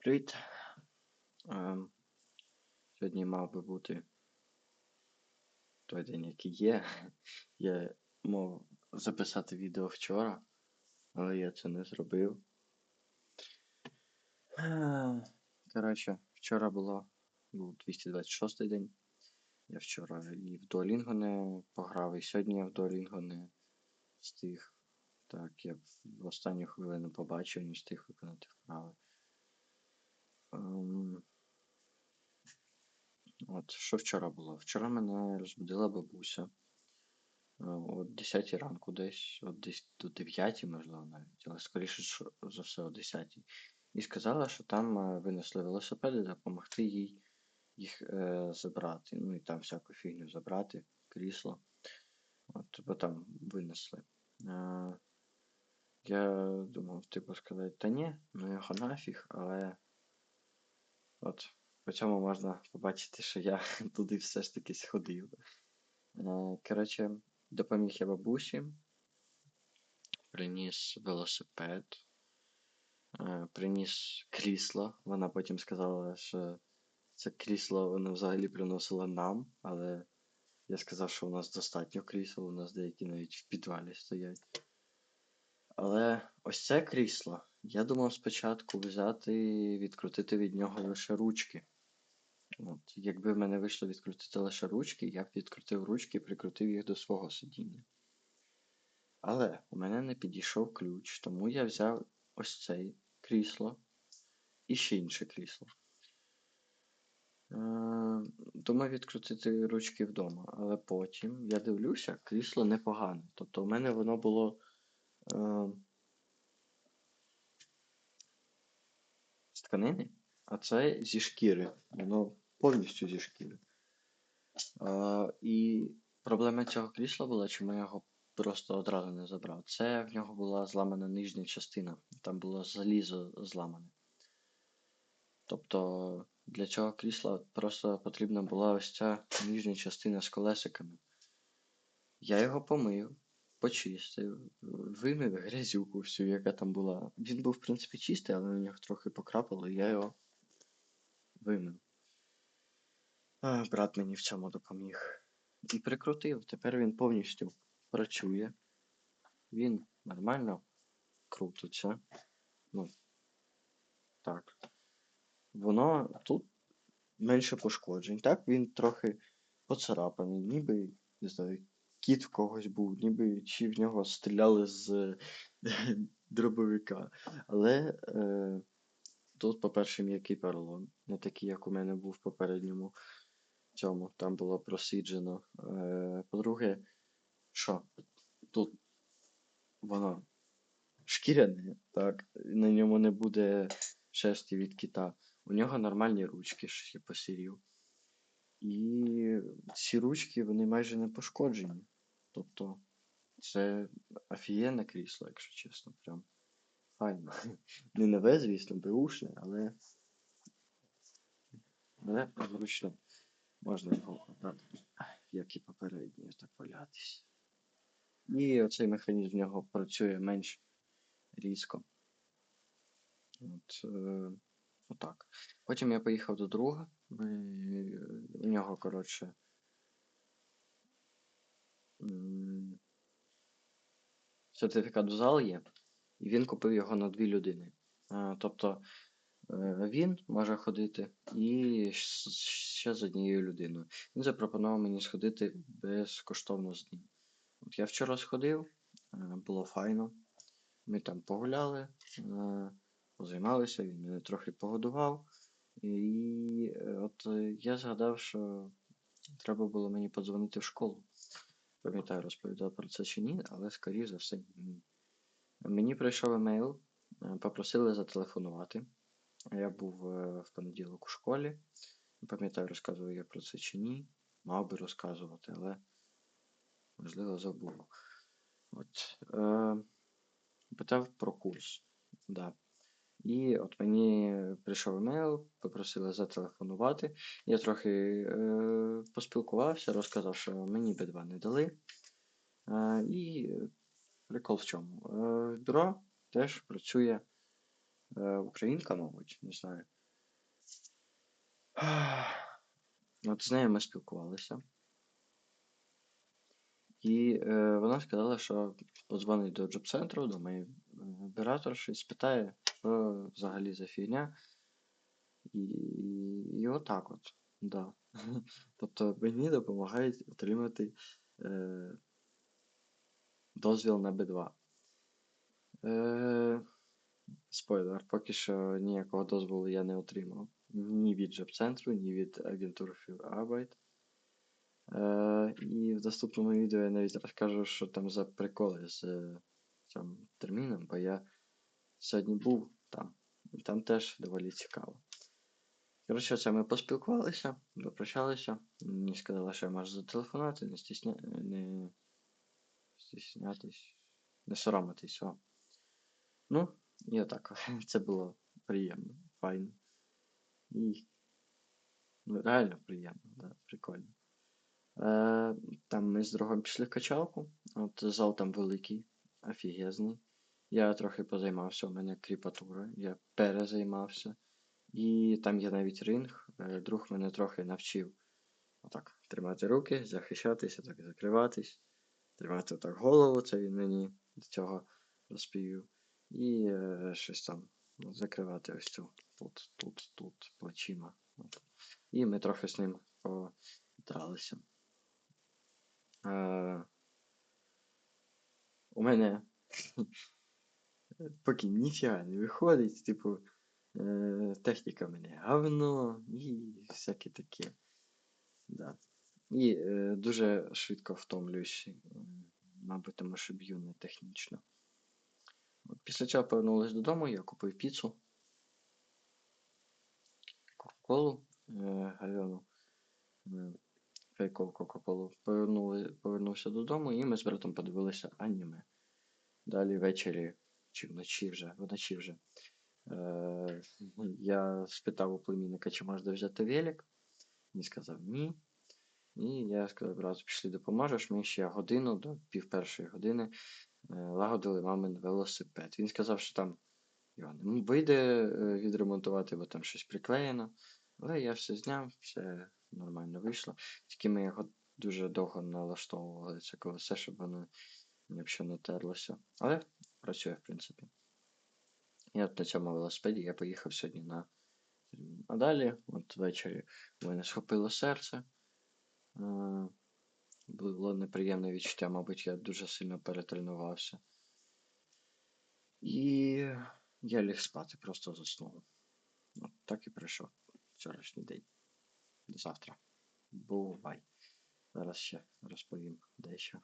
Привіт. Ем, сьогодні мав би бути той день, який є. Я мав записати відео вчора, але я це не зробив. Е, Коротше, вчора було, був 226 день. Я вчора і в Duolingo не пограв, і сьогодні я в Duolingo не встиг. Так, я в останню хвилину побачив, не встиг виконати вправи. Ем, От, що вчора було? Вчора мене розбудила бабуся. е, О 10 ранку десь, от десь до 9, можливо, навіть, але скоріше за все о 10. І сказала, що там е, винесли велосипеди, допомогти їй їх е, забрати. Ну і там всяку фігню забрати, крісло. От, бо там винесли. Е, я думав, типу, сказати, та ні, ну його нафіг, але. От, по цьому можна побачити, що я туди все ж таки сходив. Е, Коротше, допоміг я бабусі, приніс велосипед, е, приніс крісло. Вона потім сказала, що це крісло вона взагалі приносила нам, але я сказав, що у нас достатньо крісел, у нас деякі навіть в підвалі стоять. Але ось це крісло, я думав спочатку взяти і відкрутити від нього лише ручки. От, якби в мене вийшло відкрутити лише ручки, я б відкрутив ручки і прикрутив їх до свого сидіння. Але у мене не підійшов ключ, тому я взяв ось цей крісло і ще інше крісло. Е, Думав відкрутити ручки вдома, але потім я дивлюся, крісло непогане. Тобто у мене воно було. Е, з тканини, а це зі шкіри. Воно повністю зі шкіри. Е, і проблема цього крісла була, чому я його просто одразу не забрав. Це в нього була зламана нижня частина, там було залізо зламане. Тобто для цього крісла просто потрібна була ось ця нижня частина з колесиками. Я його помив, почистив, вимив грязюку всю, яка там була. Він був, в принципі, чистий, але на нього трохи покрапало, і я його вимив. А, брат мені в цьому допоміг. І прикрутив. Тепер він повністю працює. Він нормально крутиться. Ну, так. Воно тут менше пошкоджень. Так, він трохи поцарапаний, ніби, не знаю, кіт в когось був, ніби чи в нього стріляли з дробовика. Але е, тут, по-перше, м'який поролон, не такий, як у мене був в попередньому цьому. Там було просіджено. Е, по-друге, що тут воно шкіряне, так, на ньому не буде шерсті від кита. У нього нормальні ручки, що я посірів. І ці ручки вони майже не пошкоджені. Тобто це офігенне крісло, якщо чесно, прям файно. Не нове, звісно, беушне, але. Але зручно можна його обрати, як і попередній, так валятись. І оцей механізм в нього працює менш різко. От, е, отак. Потім я поїхав до друга. Ми, нього, коротше. Сертифікат в зал є, і він купив його на дві людини. Е, Тобто е, він може ходити і ще з однією людиною. Він запропонував мені сходити безкоштовно з ним. От я вчора сходив, е, було файно. Ми там погуляли, позаймалися, він мене трохи погодував. І е, от е, я згадав, що треба було мені подзвонити в школу. Пам'ятаю, розповідав про це чи ні, але скоріш за все ні. Мені прийшов емейл, е, попросили зателефонувати. Я був е, в понеділок у школі. Пам'ятаю, розказував я про це чи ні. Мав би розказувати, але можливо забув. От, е, питав про курс. Да. І от мені прийшов емейл, попросили зателефонувати. Я трохи е, поспілкувався, розказав, що мені B2 не дали. Е, і прикол в чому? Е, бюро теж працює Е, Українка, мабуть, не знаю. От з нею ми спілкувалися. І е, вона сказала, що подзвонить до джоб-центру, до моєї е, операторші, спитає, що взагалі за фігня. І, і отак от. Да. Тобто мені допомагають отримати е, дозвіл на B2. Е, спойлер, поки що ніякого дозволу я не отримав. Ні від джоб-центру, ні від агентури Arbeit. Е, і в наступному відео я навіть розкажу, що там за приколи з е, цим терміном, бо я сьогодні був там, і там теж доволі цікаво. Коротше, це ми поспілкувалися, попрощалися. Мені сказали, що я можу зателефонувати, не стісня... не стіснятись, не соромитись. О. Ну, і отак. Це було приємно, файно. І ну, реально приємно, да, прикольно. Е, там ми з другом пішли качалку. От зал там великий, офігезний. Я трохи позаймався, у мене кріпатура, я перезаймався. І там є навіть ринг. Е, Друг мене трохи навчив отак тримати руки, захищатися, так закриватись, тримати отак голову, це він мені до цього розповів. І е, щось там закривати ось цю тут, тут, тут, плечима. І ми трохи з ним подралися. Е, у мене поки ніфіга не виходить, типу, е, техніка мене говно і всяке таке. Да. І е, дуже швидко втомлююсь, е, мабуть, тому що б'ю не технічно. Після цього повернулись додому, я купив піцу, Кока-Колу, е, галену, е, фейкову Кока-Колу. Повернувся додому і ми з братом подивилися аніме. Далі ввечері чи вночі вже, вночі вже. Е, я спитав у племінника, чи можна взяти велик. Він сказав ні. І я сказав, брат, пішли допоможеш. Ми ще годину до пів першої години е, лагодили мамин велосипед. Він сказав, що там його не вийде е, відремонтувати, бо там щось приклеєно. Але я все зняв, все нормально вийшло. Тільки ми його дуже довго налаштовували це колесо, щоб воно не терлося. Але працює, в принципі. І от на цьому велосипеді я поїхав сьогодні на. А далі, от ввечері, мене схопило серце. Е, Було неприємне відчуття, мабуть, я дуже сильно перетренувався. І я ліг спати, просто заснув. От так і пройшов вчорашній день. До завтра. Бувай. Зараз ще розповім дещо.